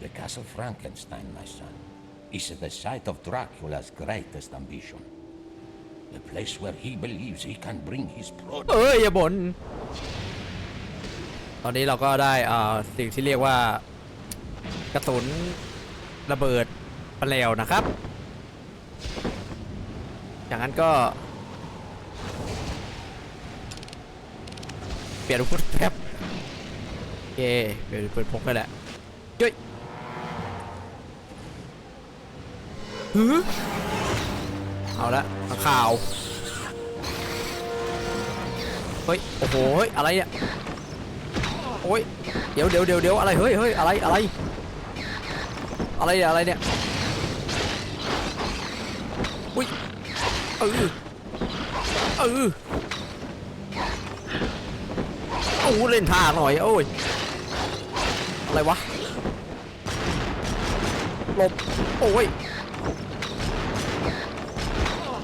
The Castle Frankenstein, my son, is the site of Dracula's greatest ambition. The place where he believes he can bring his blood. เอ้ยอย่าบน่นตอนนี้เราก็ได้อ่าสิ่งที่เรียกว่ากระสุนระเบิดปะเลวนะครับจากนั้นก็ เปลี่ยนอาวุธแป๊บโอเคเปลี่ยนปืนพกไปแหละเฮ้ย หือเอาละข่าว เฮ้ย โอ้โหเฮ้ยอะไรเนี่ยโอ้ย เดี๋ยวเดี๋ยวเดี๋ยวเดี๋ยวอะไร เฮ้ยเฮ้ยอะไร อะไร อะไรเนี่ยอะไรเนี่ย อุ้ย เออ เออโอ้เล่นท่าหน่อย โอ้ย อะไรวะ หลบ โอ้ย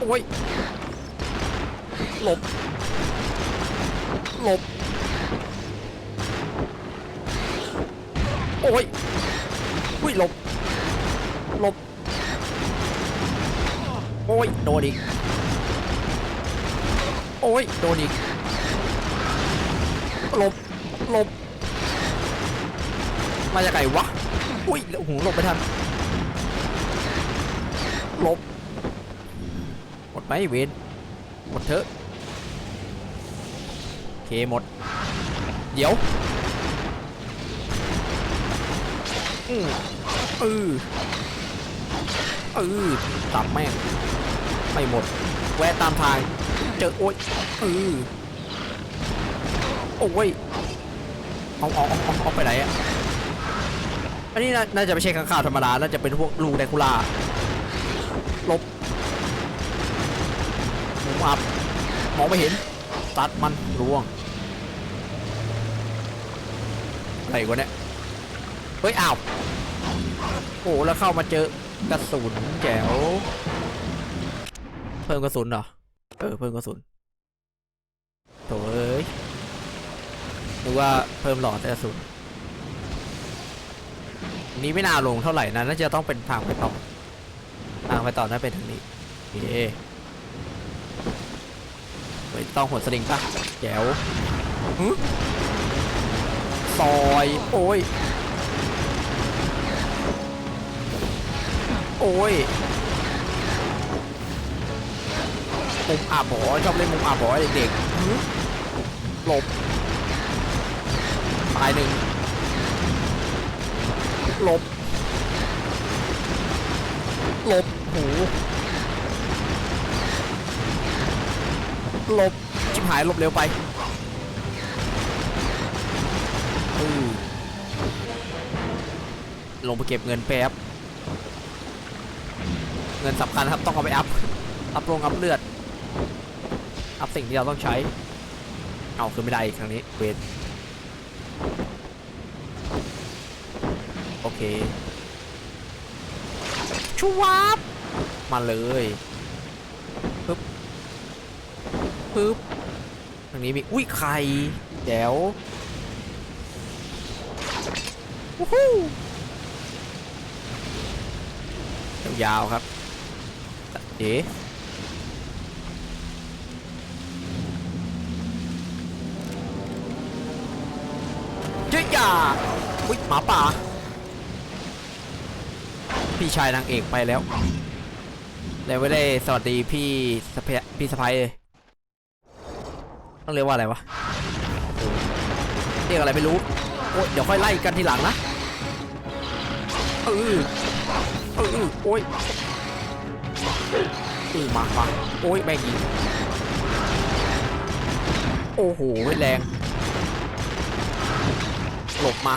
โอ้ยหลบ หลบ โอ้ยอุ้ยหลบ หลบ โอ้ย โดนอีก โอ้ย โดนอีก หลบ หลบ มาจากไหนวะ อุ้ยโอ้โหหลบไม่ทัน หลบ ไหมเวนหมดเถอะโอเคหมด เดี๋ยวอือเออเออตับแม่งไม่หมด แวะตามทาง เจอโอ้ยเออโอ้ยเอาเอาเอาเอาไปไหนอะอันนี้น่าจะไม่ใช่ข้างข่าวธรรมดา น่าจะเป็นพวกลูแดกคูล่าหลบ หมุมอับมองไม่เห็นตัดมันร่วงอะไรวะเนี่ยเฮ้ยอ้าวโอ้แล้วเข้ามาเจอกระสุนแจ๋วเพิ่มกระสุนเหรอเออเพิ่มกระสุนโถ่เอ้ยหรือว่าเพิ่มหลอดแต่กระสุนนี้ไม่น่าลงเท่าไหร่นะน่าจะต้องเป็นทางไปต่อทางไปต่อน่าเป็นทางนี้โอเค ไม่ต้องหัวสลิงปะแจ๋วหึซอย โอ้ย โอ้ยมุมอาบอชอบเล่นมุมอาบอเด็กๆหึหลบ ตายหนึ่งหลบ หลบ หู หลบชิบหายหลบเร็วไปลงไปเก็บเงินแป๊บ เงินสำคัญครับต้องเอาไปอัพ อัพลงอัพเลือด อัพสิ่งที่เราต้องใช้ เอาคือไม่ได้อีกครั้งนี้เวทโอเค ชูวับมาเลยปึ๊บ ปึ๊บทางนี้มี อุ้ยไข่แจ๋ววู้ฮู้ยาวครับเอ๋เจ๊ยาอุ้ยหมาป่า พี่ชายนางเอกไปแล้วแล้วไม่ได้สวัสดีพี่สะเพพี่สะพายเลย ต้องเรียกว่าอะไรวะเรียกอะไรไม่รู้โอ้ยเดี๋ยวค่อยไล่กันทีหลังนะเออเออโอ้ยเออมามาโอ้ยแม่งยิงโอ้โหแรงหลบมา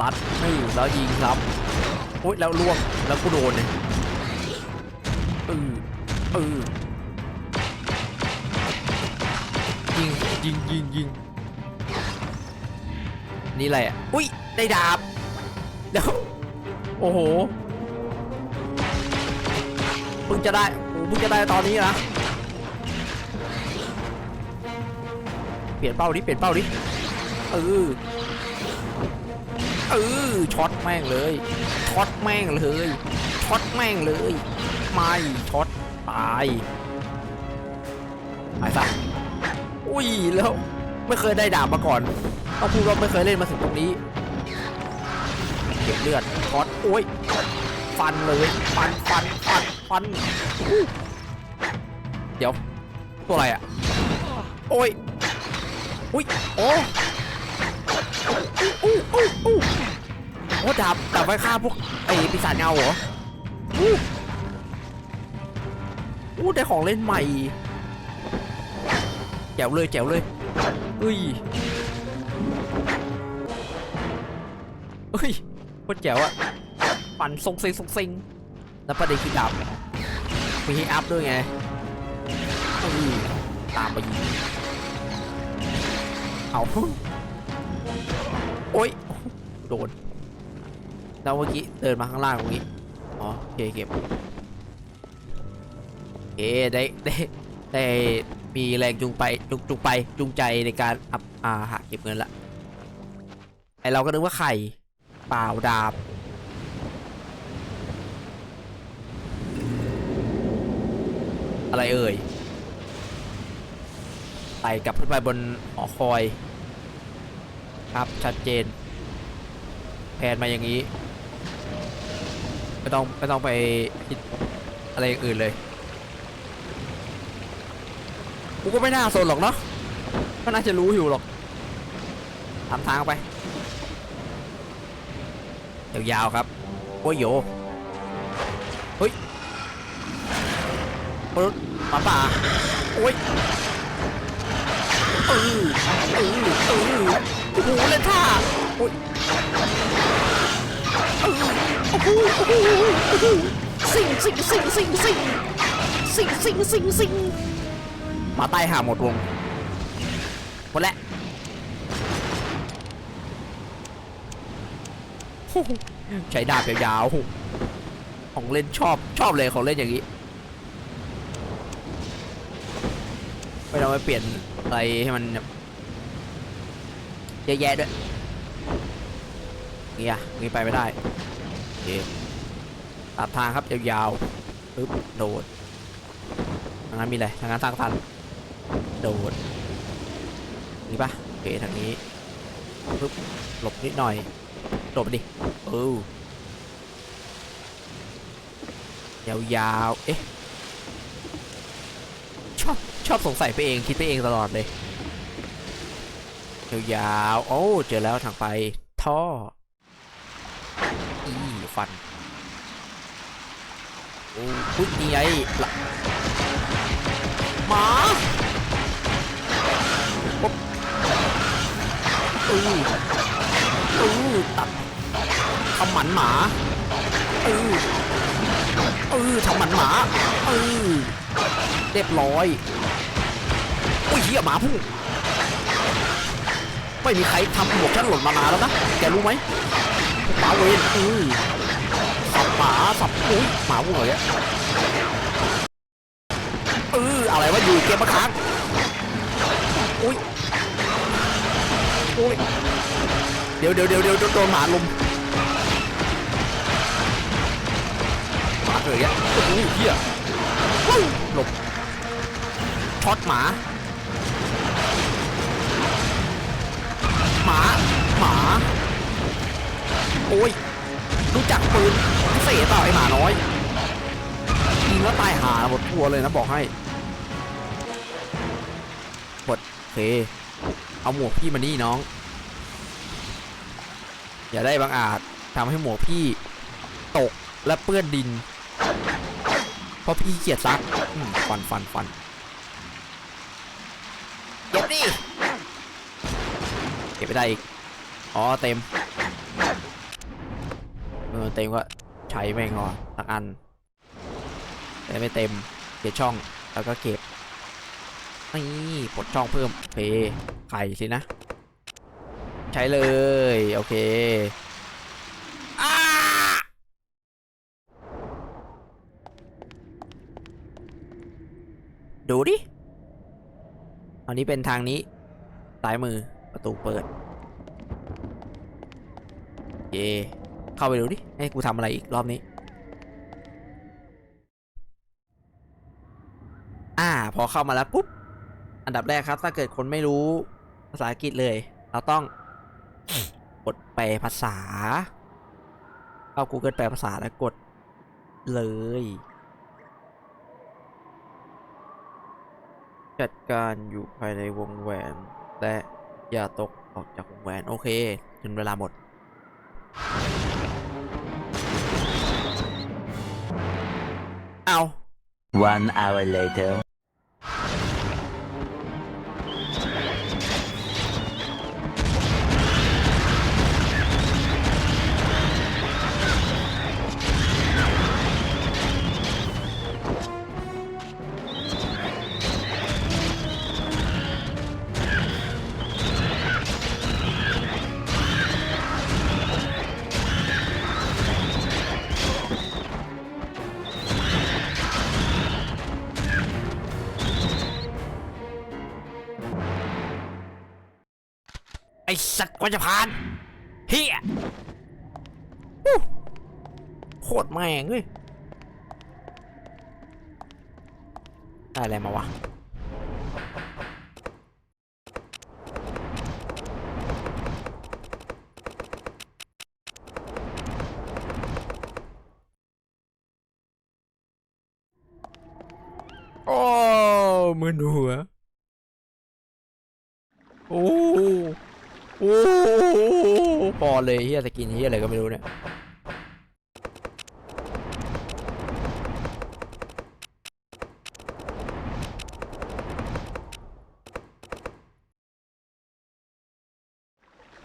ตัดนี่แล้วยิงครับโอ้ยแล้วล่วงแล้วกูโดนเนี่ยเออเออ ยิงยิงยิงยิงนี่อะไรอะ อุ้ยได้ดาบเดี๋ยวโอ้โหเพิ่งจะได้โอ้เพิ่งจะได้ตอนนี้นะเปลี่ยนเป้าดิเปลี่ยนเป้าดิเออเออช็อตแม่งเลยช็อตแม่งเลยช็อตแม่งเลย ไม่ช็อตตายไปซะ อุ้ยแล้วไม่เคยได้ดาบมาก่อนต้องพูดว่าไม่เคยเล่นมาถึงตรงนี้เก็บเลือดช็อตโอ้ยฟันเลยฟันฟันฟันฟันเดี๋ยวตัวอะไรอะโอ้ยอุ้ยโอ้อู้อู้อู้โอ้ดาบดาบไว้ฆ่าพวกไอ้ปีศาจเงาเหรออู้อู้ได้ของเล่นใหม่ จ๋วเลยแจ๋วเลยเฮ้ยเฮ้ยโคตรแจ๋วอะปั่นทรงซ็งทรงซ็งแล้วประเด็นคือดาบมีให้อัพด้วยไงเฮ้ยตามไปยิงเอาโอ๊ยโดนแล้วเมื่อกี้เดินมาข้างล่างตรงนี้อ๋อโอเคเก็บโอเคได้ได้ได้ มีแรงจูงไปจูงจูงไปจูงใจในการอัพอาหาเก็บเงินละไอเราก็นึกว่าไข่เปล่าดาบอะไรเอ่ยไต่กลับขึ้นไปบนหอคอย ครับชัดเจน แผนมาอย่างนี้ ไม่ต้องไม่ต้องไปคิดอะไรอย่างอื่นเลย กูก็ไม่น่าสนหรอกเนาะก็น่าจะรู้อยู่หรอกตามทางไปยาวๆครับโอ้ยโยเฮ้ยรถหมาป่าโอ้ยเออเออเออโอ้โหเล่นท่าโอ้ยเออโอ้โหโอ้โหโอ้โหสิงสิงสิงสิงสิงสิงสิงสิงสิง หมาตายหาหมดวงหมดแล้วใช้ดาบยาวๆของเล่นชอบชอบเลยของเล่นอย่างนี้ไม่ต้องไปเปลี่ยนอะไรให้มันแบบเยอะแยะด้วยนี่อะนี่ไปไม่ได้โอเคตัดทางครับยาวๆปึ๊บโดดทางนั้นมีอะไรทางนั้นทางตัน โดดนี่ปะโอเคทางนี้ปึ๊บหลบนิดหน่อยหลบไปดิเออยาวๆเอ๊ะชอบชอบสงสัยไปเองคิดไปเองตลอดเลยยาวๆโอ้เจอแล้วทางไปท่ออีฟันโอ้พุดนี่ไงละหมา อืออือตัดทำหมันหมาอืออือทำหมันหมาอือเรียบร้อยอุ้ยเหี้ยหมาพุ่งไม่มีใครทำหมวกฉันหล่นมานานแล้วนะ แกรู้ไหมหมาเวนอือสับหมาสับอุ้ยหมาพุ่งเลยอะเอออะไรวะอยู่เกมมาค้าง อุ้ยเดี๋ยวเดี๋ยวเดี๋ยวเดี๋ยวโดนหมาลุมหมาเกิดอะโอ้โหเฮียหลบช็อตหมา หมาหมาโอ้ยรู้จักปืนพิเศษเปล่าไอหมาน้อยยิงแล้วตายหาหมดตัวเลยนะบอกให้หมดเค เอาหมวกพี่มานี่น้อง อย่าได้บางอาจทำให้หมวกพี่ตกและเปื้อนดิน เพราะพี่เกลียดซักฟันฟันฟันเก็บดิ เก็บไม่ได้อีก อ๋อเต็ม เออเต็มก็ใช้แม่งก่อนสักอันแต่ไม่เต็มเก็บช่องแล้วก็เก็บ นี่ปลดช่องเพิ่มโอเคไข่สินะ ใช้เลย โอเคอ้าดูดิ อันนี้เป็นทางนี้ซ้ายมือประตูเปิด เย่เข้าไปดูดิ ให้กูทำอะไรอีกรอบนี้ อ่า พอเข้ามาแล้วปุ๊บ อันดับแรกครับ ถ้าเกิดคนไม่รู้ภาษาอังกฤษเลย เราต้องกดแปลภาษาเข้า Google แปลภาษาแล้วกดเลยจัดการอยู่ภายในวงแหวนและอย่าตกออกจากวงแหวน โอเคจนเวลาหมด เอา One hour later. ว่าจะผ่านเฮียโคตรแม่งเลยได้อะไรมาวะ โอ้มือหัว โอ้ โอ้ พอเลยเฮียสกินเฮียอะไรก็ไม่รู้เนี่ย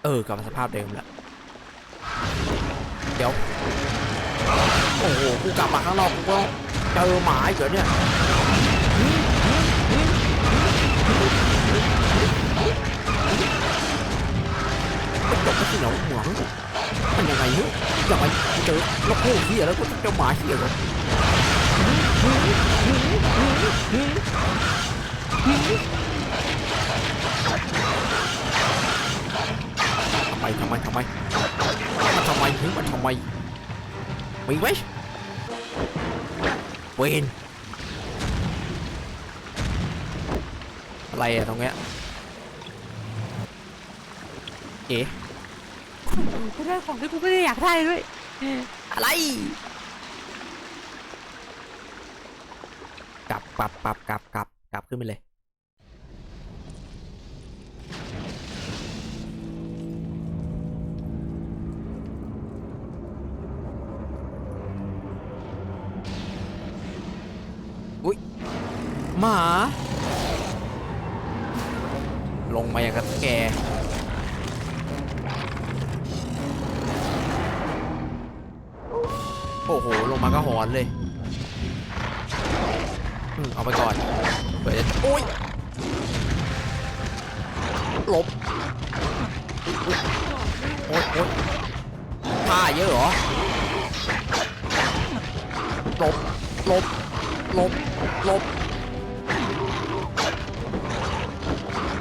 เออกลับมาสภาพเดิมแล้วเดี๋ยว โอ้โหกูกลับมาข้างนอกกูก็เจอหมาอีกเหรอเนี่ย จบไม่ใช่หรอหัวมันยังไงเฮ้ยยังไงเจอลูกคู่เหี้ยแล้วก็เจอหมาเหี้ยเหรอทำไมทำไมทำไมมันทำไมเฮ้ยมันทำไมมีไหมเวนอะไรอะตรงเนี้ยเอ๋ กูได้ของที่กูไม่ได้อยากได้ด้วย อะไรกลับกลับกลับกลับกลับกลับขึ้นไปเลย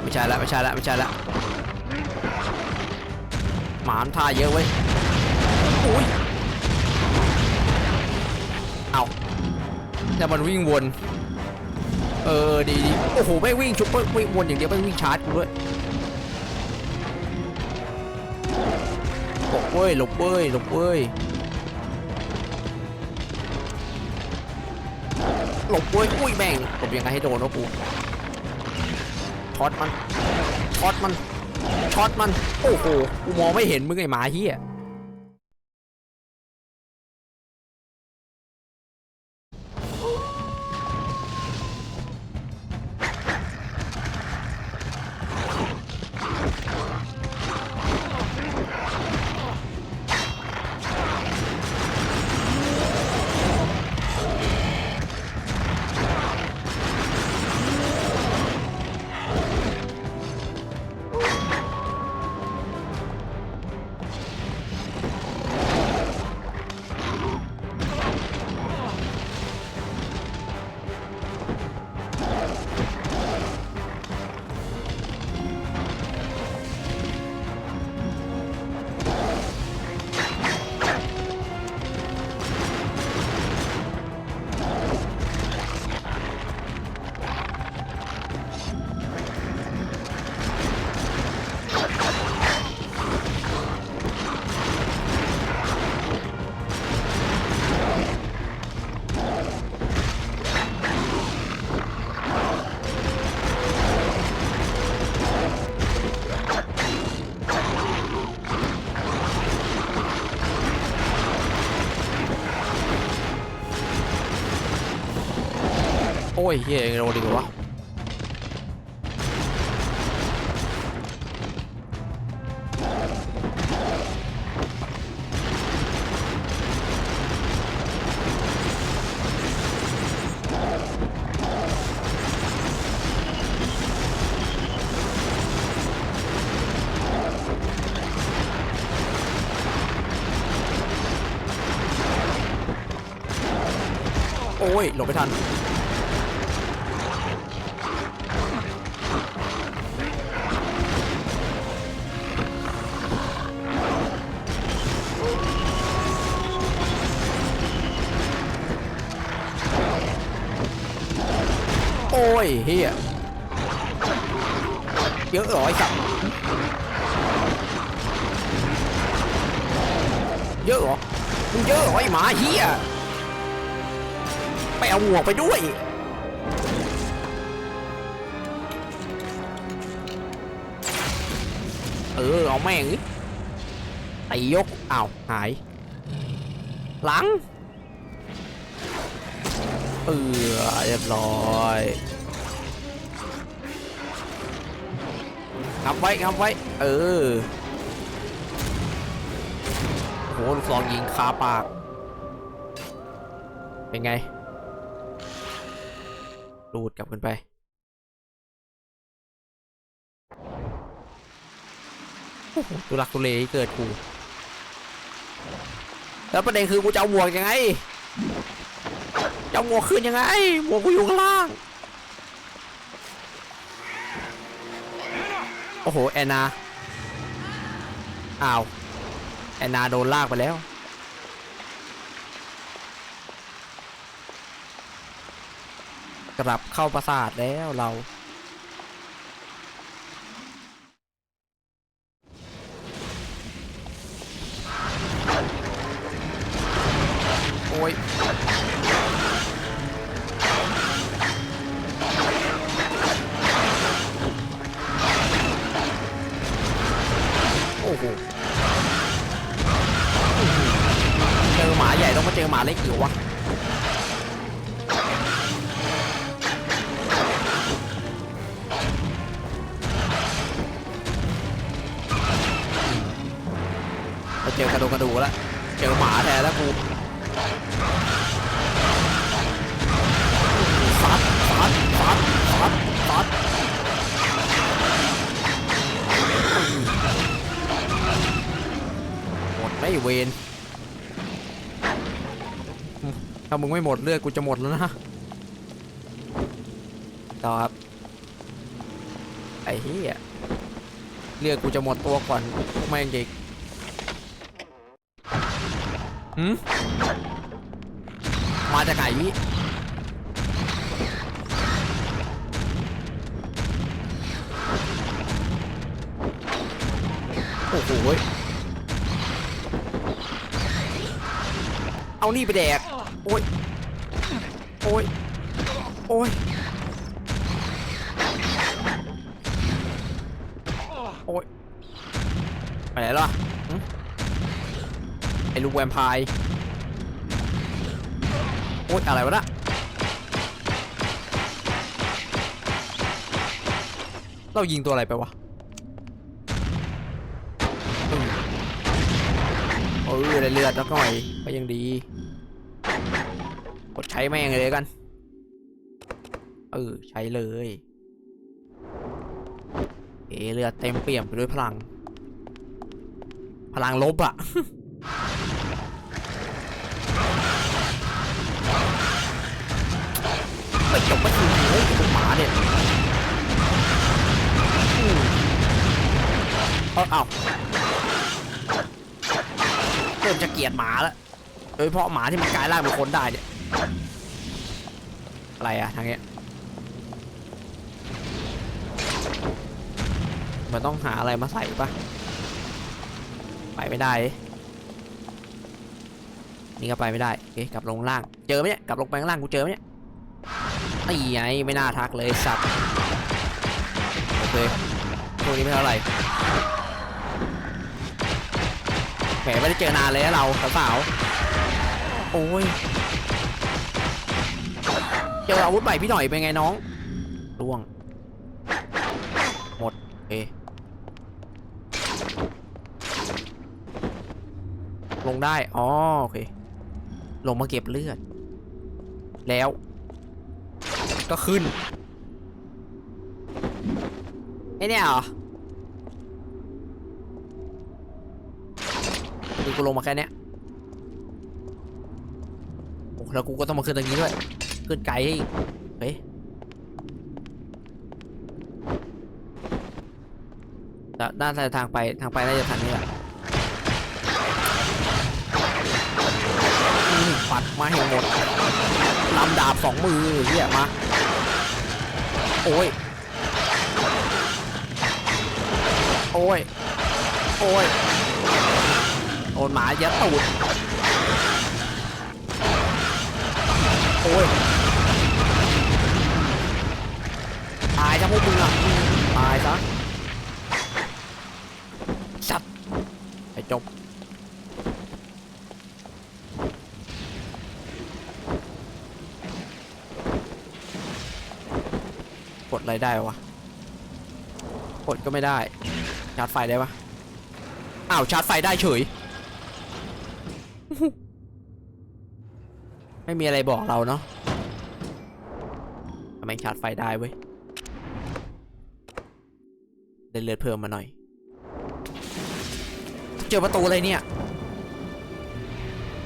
ไม่ใช่แล้วไม่ใช่แล้วไม่ใช่แล้วหมานท่าเยอะเว้ยอุ้ยเอาแต่มันวิ่งวน เออดีดีโอ้โหไม่วิ่งชุบไม่วิ่งวนอย่างเดียวไม่วิ่งชาร์จกูด้วยหลบเว้ยหลบเว้ยหลบเว้ยหลบเว้ยอุ้ยแม่งหลบยังไงให้โดนวะกู ช็อตมันช็อตมันช็อตมัน โอ้โห กูมองไม่เห็นมึงไอ้หมาเฮีย้ยเฮียโดนดีกว่าโอ้ย หลบไม่ทัน ยเฮียเยอะเหรอไอ้สัตว์เยอะเหรอมึงเยอะเหรอไอ้หมาเฮียไปเอาหมวไปด้วยเออเอาแม่งดิตียกอ้าวหาย หลังเออเรียบร้อย งับไว้งับไว้ เออโหลูกซองยิงคาปาก เป็นไงดูดกลับขึ้นไป ตุลักตุเลที่เกิดกู แล้วประเด็นคือกูจะเอาหมวกยังไง จะเอาหมวกขึ้นยังไง หมวกกูอยู่ข้างล่าง อ้โห แอนนา อ้าว แอนนาโดนลากไปแล้ว กลับเข้าปราสาทแล้วเรา ไม่เวนถ้ามึงไม่หมดเลือดกูจะหมดแล้วนะต่อครับไอ้เหี้ยเลือดกูจะหมดตัวก่อนแม่งจิกหืมมาจากไหนโอ้โห เอานี่ไปแดก โอ้ย โอ้ย โอ้ย โอ้ย ไปไหนล่ะไอ้ลูกแวมไพร์โอ๊ยอะไรวะน่ะเรายิงตัวอะไรไปวะเออเออด้เลือดสักหน่อยก็ยังดี กดใช้แม่งเลยกัน เออ ใช้เลย เอเลือเต็มเปี่ยมไปด้วยพลัง พลังลบอะไม่จบไม่ถึงเลยหมาเนี่ยเอาเอาเริ่มจะเกลียดหมาแล้วโดยเฉพาะหมาที่มันกลายร่างเป็นคนได้เนี่ย อะไรอะทางเนี้ยมันต้องหาอะไรมาใส่ปะไปไม่ได้ นี่ก็ไปไม่ได้โอเคกลับลงล่าง เจอไหมเนี่ย กลับลงไปข้างล่างกูเจอไหมเนี่ยนี่ไงไม่น่าทักเลยสัตว์โอเคตัวนี้ไม่เท่าไหร่แหมไม่ได้เจอนานเลยนะเราสาวโอ้ย เจออาวุธใหม่พี่หน่อยเป็นไงน้องล่วง หมดเอลงได้ อ๋อ โอเค ลงมาเก็บเลือด แล้ว ก็ขึ้นไอเนี่ยเหรอคือกูลงมาแค่เนี้ยโอ้แล้วกูก็ต้องมาขึ้นตรงนี้ด้วย ขึ้นไกลอีกเฮ้ยด้านซ้ายทางไปทางไปน่าจะทางนี้แหละปัดมาให้หมดลำดาบสองมือเหี้ยมา โอ้ย โอ้ย โอ้ยโดนหมายัดตูดโอ้ย ตายซะพวกมึงอะตายซะสัตว์ไปจบกดอะไรได้วะกดก็ไม่ได้ชาร์จไฟได้ปะอ้าวชาร์จไฟได้เฉย ไม่มีอะไรบอกเราเนาะทำไมชาร์จไฟได้เว้ย เดินเลือดเพิ่มมาหน่อย เจอประตูอะไรเนี่ย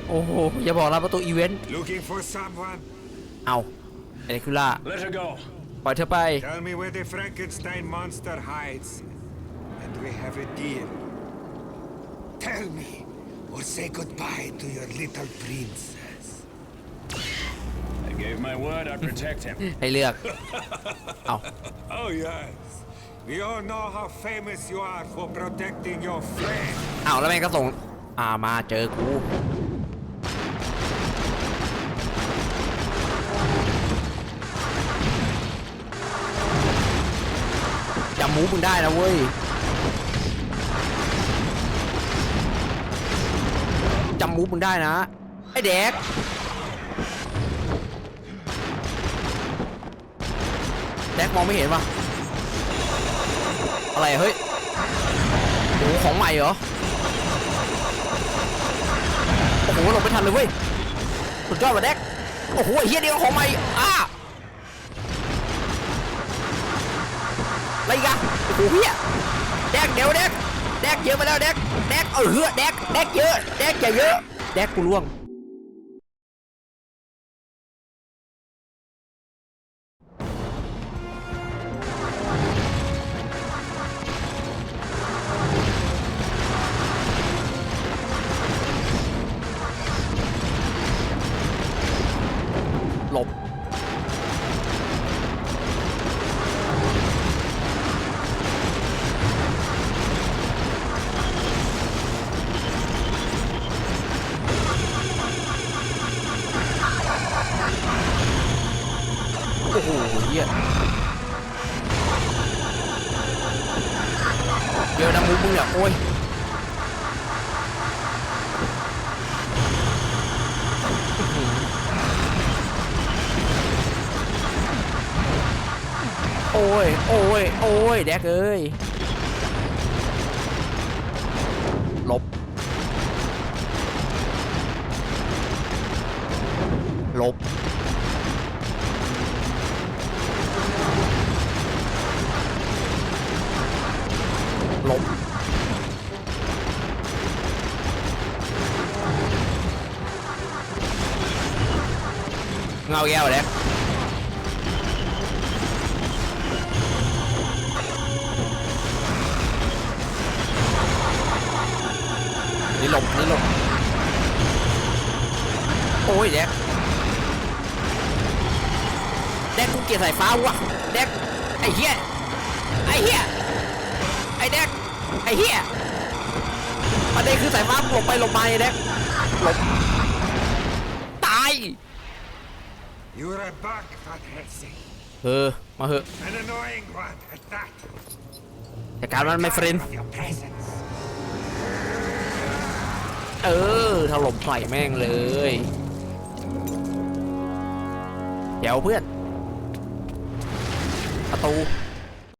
โอ้โห อย่าบอกนะประตูอีเวนต์ Looking for someone? เอาเอลิคูล่า Let her go. ปล่อยเธอไป Tell me where the Frankenstein monster hides, and we have a deal. Tell me, or say goodbye to your little princess. I gave my word I'd protect him. ให้เลือก เอา Oh yes, we all know how famous you are for protecting your friend. เอาวแล้วแม่งก็ส่ง อ่ามาเจอกูจำมูฟมึงได้นะเว้ยจำมูฟมึงได้นะ ไอ้เด็กแด็กมองไม่เห็นปะ อะไรเฮ้ยโอ้โหของใหม่เหรอ โอ้โหลงไม่ทันเลยเว้ยสุดยอดว่ะแดกโอ้โหเฮียเดียวของใหม่อ้าอะไรกันโอ้โหเฮียแดกเดี๋ยวแดกแดกเยอะไปแล้วแดกแดกเออเฮือแดกแดกเยอะแดกอย่าเยอะแดกกูล่วง โอ้โหเฮียเดี๋ยวนะมูมึงอะโอ้ยโอ้ย โอ้ย โอ้ย แดกเอ้ย เงาแก้วเลยนี่หลบนี่หลบโอ้ยแดกแดกกูเกลียดสายฟ้าวะแดกไอ้เหี้ยไอ้เหี้ยไอ้แดกไอ้เหี้ยประเด็นคือสายฟ้าหลบไปหลบมาไอ้แดกหลบ You're a bug, Van Helsing. เออมาเหอะ An annoying one at that. แต่การมันไม่เฟรน Tired of your presence. เออถล่มใส่แม่งเลย เดี๋ยวเพื่อน ประตู